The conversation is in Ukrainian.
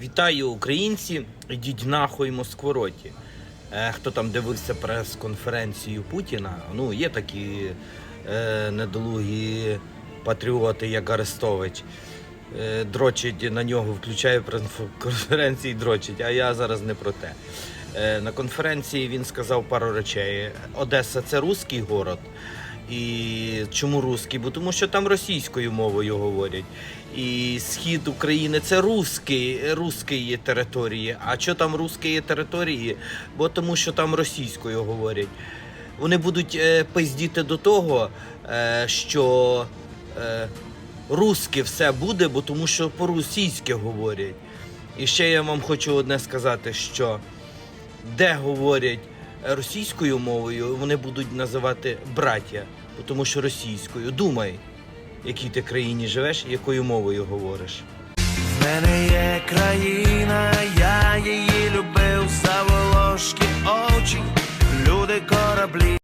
Вітаю українці, ідіть нахуй Москвороті. Е, хто там дивився прес-конференцію Путіна? Ну, є такі е, недолугі патріоти, як Арестович. Е, дрочить на нього, включає прес-конференції, дрочить, а я зараз не про те. Е, на конференції він сказав пару речей. Одеса це русський город. І чому русський? Бо тому що там російською мовою говорять. І схід України це русський, русські території. А що там русські території? Бо тому що там російською говорять. Вони будуть е, пиздіти до того, е, що е, русське все буде, бо тому що по-російськи говорять. І ще я вам хочу одне сказати, що де говорять російською мовою, вони будуть називати браття, тому що російською. Думай, в якій ти країні живеш і якою мовою говориш. В мене є країна,